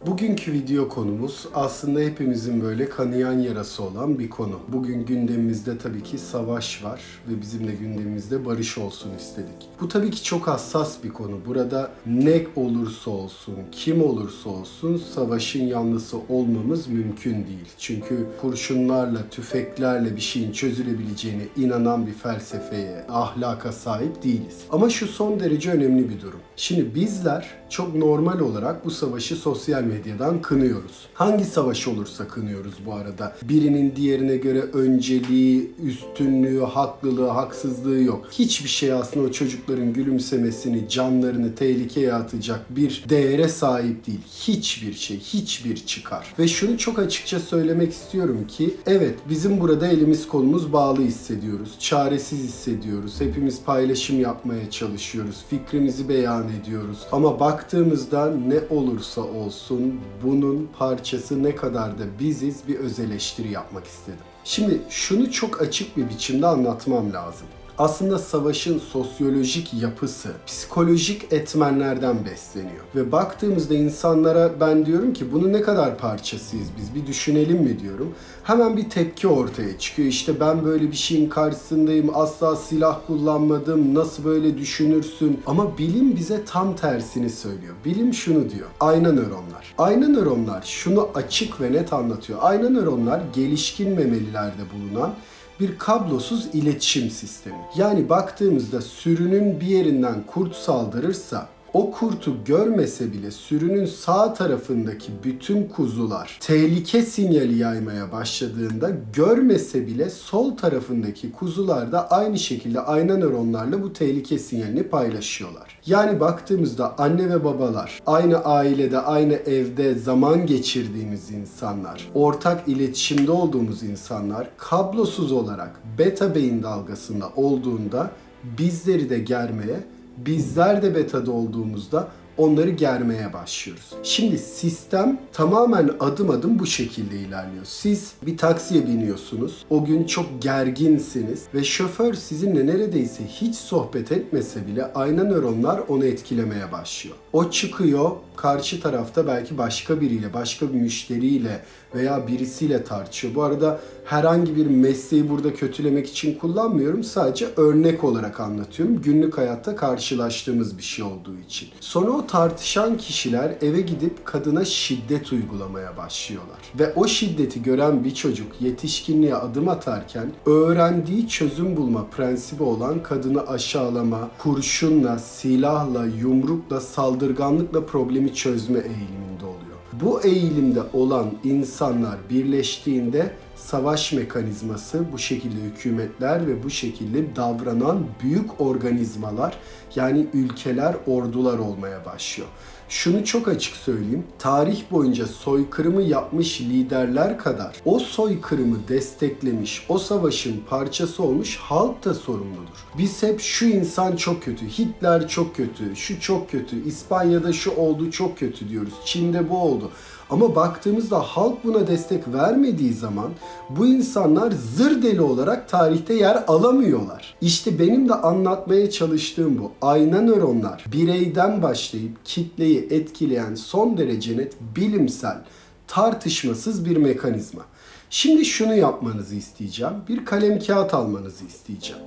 Bugünkü video konumuz aslında hepimizin böyle kanayan yarası olan bir konu. Bugün gündemimizde tabii ki savaş var ve bizim de gündemimizde barış olsun istedik. Bu tabii ki çok hassas bir konu. Burada ne olursa olsun, kim olursa olsun savaşın yanlısı olmamız mümkün değil. Çünkü kurşunlarla, tüfeklerle bir şeyin çözülebileceğine inanan bir felsefeye, ahlaka sahip değiliz. Ama şu son derece önemli bir durum. Şimdi bizler çok normal olarak bu savaşı sosyal medyadan kınıyoruz. Hangi savaş olursa kınıyoruz bu arada. Birinin diğerine göre önceliği, üstünlüğü, haklılığı, haksızlığı yok. Hiçbir şey aslında o çocukların gülümsemesini, canlarını tehlikeye atacak bir değere sahip değil. Hiçbir şey, hiçbir çıkar. Ve şunu çok açıkça söylemek istiyorum ki evet bizim burada elimiz kolumuz bağlı hissediyoruz. Çaresiz hissediyoruz. Hepimiz paylaşım yapmaya çalışıyoruz. Fikrimizi beyan ediyoruz. Ama baktığımızda ne olursa olsun bunun parçası ne kadar da biziz bir öz eleştiri yapmak istedim. Şimdi şunu çok açık bir biçimde anlatmam lazım. Aslında savaşın sosyolojik yapısı psikolojik etmenlerden besleniyor. Ve baktığımızda insanlara ben diyorum ki bunu ne kadar parçasıyız biz bir düşünelim mi diyorum. Hemen bir tepki ortaya çıkıyor. İşte ben böyle bir şeyin karşısındayım. Asla silah kullanmadım. Nasıl böyle düşünürsün? Ama bilim bize tam tersini söylüyor. Bilim şunu diyor. Ayna nöronlar. Ayna nöronlar şunu açık ve net anlatıyor. Ayna nöronlar gelişkin memelilerde bulunan bir kablosuz iletişim sistemi. Yani baktığımızda sürünün bir yerinden kurt saldırırsa o kurtu görmese bile sürünün sağ tarafındaki bütün kuzular tehlike sinyali yaymaya başladığında görmese bile sol tarafındaki kuzular da aynı şekilde ayna nöronlarla bu tehlike sinyalini paylaşıyorlar. Yani baktığımızda anne ve babalar, aynı ailede, aynı evde zaman geçirdiğimiz insanlar, ortak iletişimde olduğumuz insanlar kablosuz olarak beta beyin dalgasında olduğunda bizleri de germeye bizler de betada olduğumuzda onları germeye başlıyoruz. Şimdi sistem tamamen adım adım bu şekilde ilerliyor. Siz bir taksiye biniyorsunuz. O gün çok gerginsiniz ve şoför sizinle neredeyse hiç sohbet etmese bile ayna nöronlar onu etkilemeye başlıyor. O çıkıyor, karşı tarafta belki başka biriyle, başka bir müşteriyle veya birisiyle tartışıyor. Bu arada herhangi bir mesleği burada kötülemek için kullanmıyorum. Sadece örnek olarak anlatıyorum. Günlük hayatta karşılaştığımız bir şey olduğu için. Sonra o tartışan kişiler eve gidip kadına şiddet uygulamaya başlıyorlar. Ve o şiddeti gören bir çocuk yetişkinliğe adım atarken öğrendiği çözüm bulma prensibi olan kadını aşağılama, kurşunla, silahla, yumrukla, saldırganlıkla problemi çözme eğiliminde oluyor. Bu eğilimde olan insanlar birleştiğinde savaş mekanizması bu şekilde hükümetler ve bu şekilde davranan büyük organizmalar yani ülkeler, ordular olmaya başlıyor. Şunu çok açık söyleyeyim. Tarih boyunca soykırımı yapmış liderler kadar o soykırımı desteklemiş, o savaşın parçası olmuş halk da sorumludur. Biz hep şu insan çok kötü, Hitler çok kötü, şu çok kötü, İspanya'da şu oldu çok kötü diyoruz. Çin'de bu oldu. Ama baktığımızda halk buna destek vermediği zaman bu insanlar zır deli olarak tarihte yer alamıyorlar. İşte benim de anlatmaya çalıştığım bu. Ayna nöronlar bireyden başlayıp kitleyi etkileyen son derece net bilimsel, tartışmasız bir mekanizma. Şimdi şunu yapmanızı isteyeceğim. Bir kalem kağıt almanızı isteyeceğim.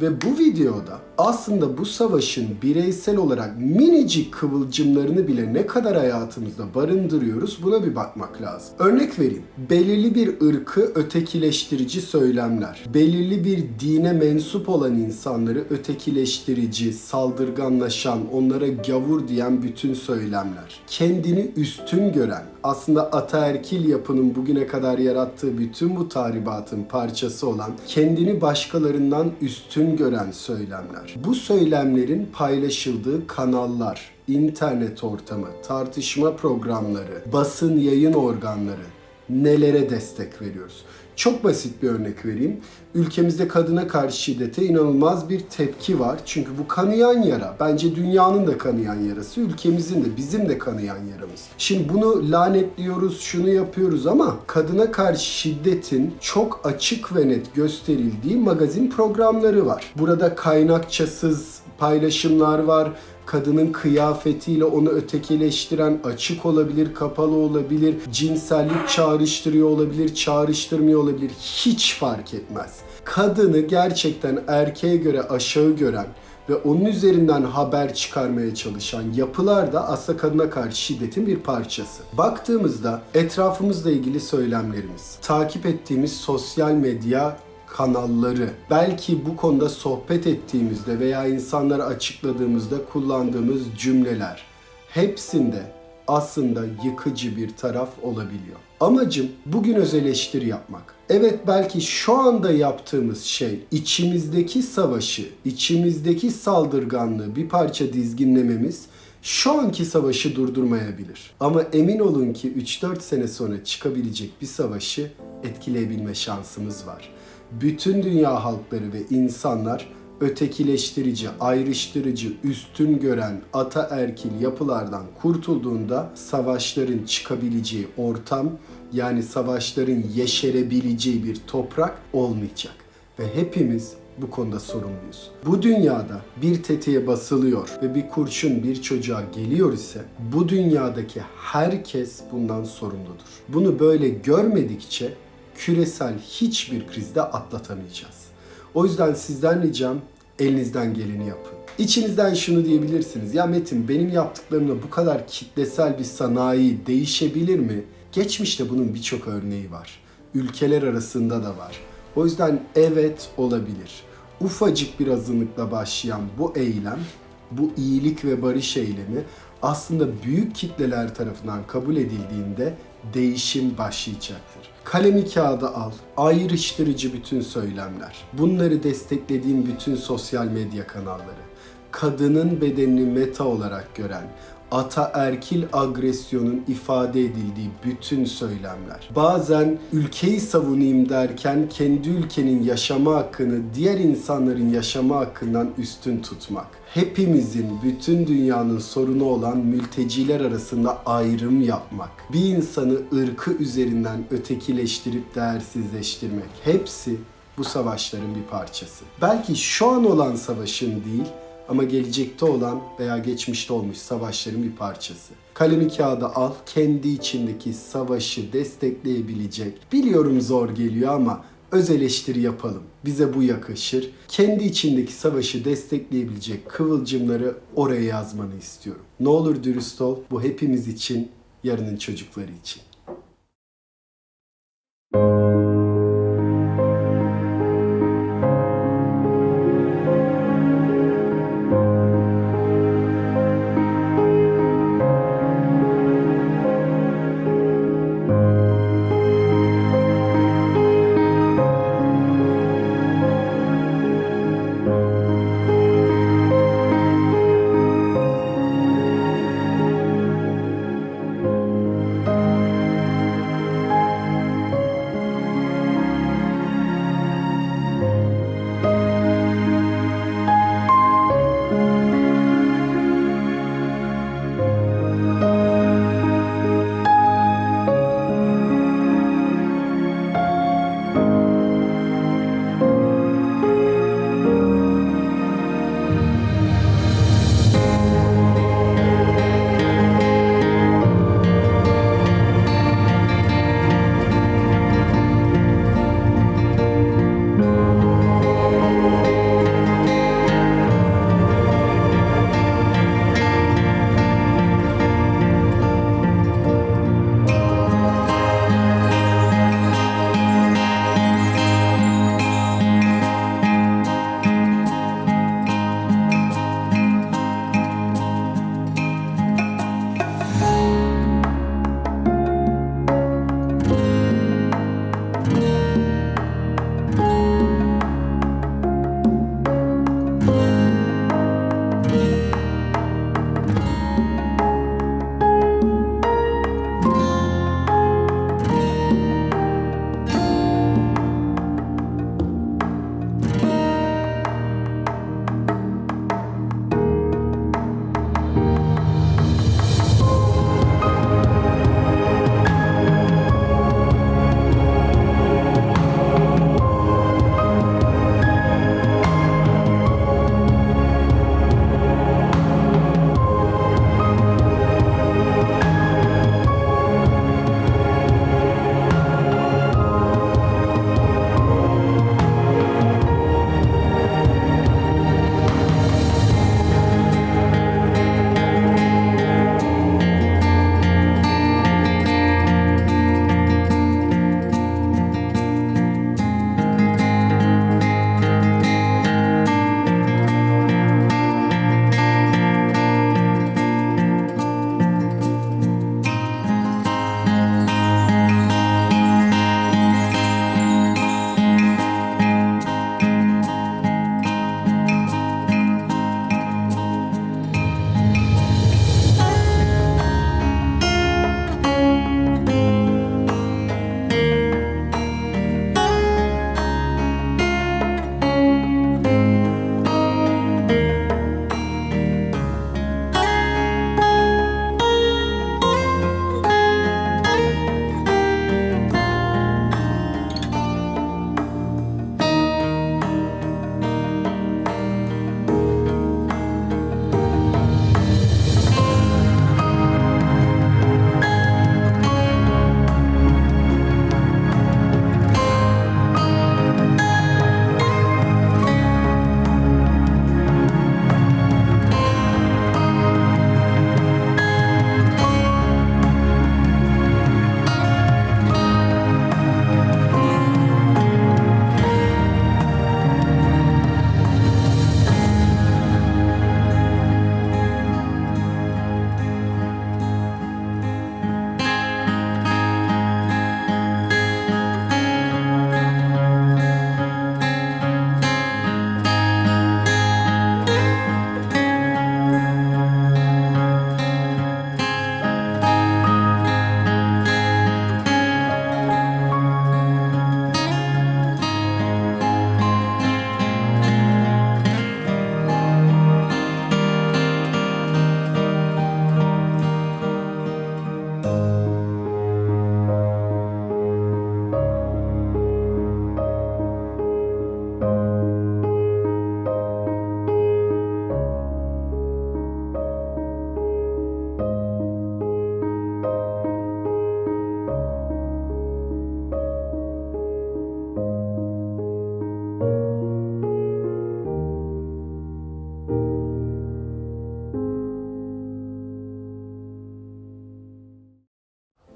Ve bu videoda aslında bu savaşın bireysel olarak minicik kıvılcımlarını bile ne kadar hayatımızda barındırıyoruz buna bir bakmak lazım. Örnek vereyim. Belirli bir ırkı ötekileştirici söylemler, belirli bir dine mensup olan insanları ötekileştirici, saldırganlaşan, onlara gavur diyen bütün söylemler, kendini üstün gören, aslında ataerkil yapının bugüne kadar yarattığı bütün bu tahribatın parçası olan kendini başkalarından üstün gören söylemler. Bu söylemlerin paylaşıldığı kanallar, internet ortamı, tartışma programları, basın yayın organları nelere destek veriyoruz? Çok basit bir örnek vereyim. Ülkemizde kadına karşı şiddete inanılmaz bir tepki var. Çünkü bu kanayan yara. Bence dünyanın da kanayan yarası, ülkemizin de bizim de kanayan yaramız. Şimdi bunu lanetliyoruz, şunu yapıyoruz ama kadına karşı şiddetin çok açık ve net gösterildiği magazin programları var. Burada kaynakçasız paylaşımlar var. Kadının kıyafetiyle onu ötekileştiren açık olabilir, kapalı olabilir, cinsellik çağrıştırıyor olabilir, çağrıştırmıyor olabilir. Hiç fark etmez. Kadını gerçekten erkeğe göre aşağı gören ve onun üzerinden haber çıkarmaya çalışan yapılar da aslında kadına karşı şiddetin bir parçası. Baktığımızda etrafımızla ilgili söylemlerimiz, takip ettiğimiz sosyal medya kanalları, belki bu konuda sohbet ettiğimizde veya insanlara açıkladığımızda kullandığımız cümleler hepsinde aslında yıkıcı bir taraf olabiliyor. Amacım bugün öz eleştiri yapmak. Evet belki şu anda yaptığımız şey içimizdeki savaşı, içimizdeki saldırganlığı bir parça dizginlememiz şu anki savaşı durdurmayabilir. Ama emin olun ki 3-4 sene sonra çıkabilecek bir savaşı etkileyebilme şansımız var. Bütün dünya halkları ve insanlar ötekileştirici, ayrıştırıcı, üstün gören ataerkil yapılardan kurtulduğunda savaşların çıkabileceği ortam yani savaşların yeşerebileceği bir toprak olmayacak. Ve hepimiz bu konuda sorumluyuz. Bu dünyada bir tetiğe basılıyor ve bir kurşun bir çocuğa geliyor ise bu dünyadaki herkes bundan sorumludur. Bunu böyle görmedikçe küresel hiçbir krizde atlatamayacağız. O yüzden sizden ricam elinizden geleni yapın. İçinizden şunu diyebilirsiniz. Ya Metin benim yaptıklarımla bu kadar kitlesel bir sanayi değişebilir mi? Geçmişte bunun birçok örneği var. Ülkeler arasında da var. O yüzden evet olabilir. Ufacık bir azınlıkla başlayan bu eylem, bu iyilik ve barış eylemi aslında büyük kitleler tarafından kabul edildiğinde değişim başlayacaktır. Kalemi kağıda al, ayrıştırıcı bütün söylemler, bunları desteklediğim bütün sosyal medya kanalları, kadının bedenini meta olarak gören, ataerkil agresyonun ifade edildiği bütün söylemler. Bazen ülkeyi savunayım derken kendi ülkenin yaşama hakkını diğer insanların yaşama hakkından üstün tutmak. Hepimizin, bütün dünyanın sorunu olan mülteciler arasında ayrım yapmak. Bir insanı ırkı üzerinden ötekileştirip değersizleştirmek. Hepsi bu savaşların bir parçası. Belki şu an olan savaşın değil, ama gelecekte olan veya geçmişte olmuş savaşların bir parçası. Kalemi kağıda al, kendi içindeki savaşı destekleyebilecek. Biliyorum zor geliyor ama öz eleştiri yapalım. Bize bu yakışır. Kendi içindeki savaşı destekleyebilecek kıvılcımları oraya yazmanı istiyorum. Ne olur dürüst ol. Bu hepimiz için, yarının çocukları için.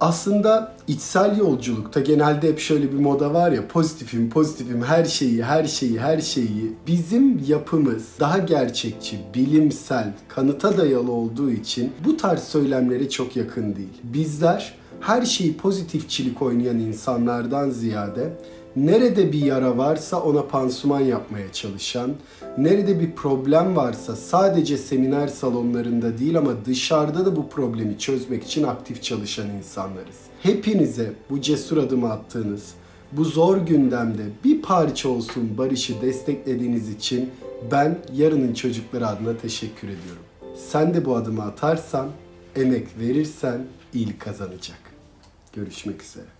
Aslında içsel yolculukta genelde hep şöyle bir moda var ya pozitifim pozitifim her şeyi her şeyi her şeyi bizim yapımız daha gerçekçi, bilimsel, kanıta dayalı olduğu için bu tarz söylemlere çok yakın değil. Bizler her şeyi pozitifçilik oynayan insanlardan ziyade nerede bir yara varsa ona pansuman yapmaya çalışan, nerede bir problem varsa sadece seminer salonlarında değil ama dışarıda da bu problemi çözmek için aktif çalışan insanlarız. Hepinize bu cesur adımı attığınız, bu zor gündemde bir parça olsun barışı desteklediğiniz için ben yarının çocukları adına teşekkür ediyorum. Sen de bu adımı atarsan, emek verirsen il kazanacak. Görüşmek üzere.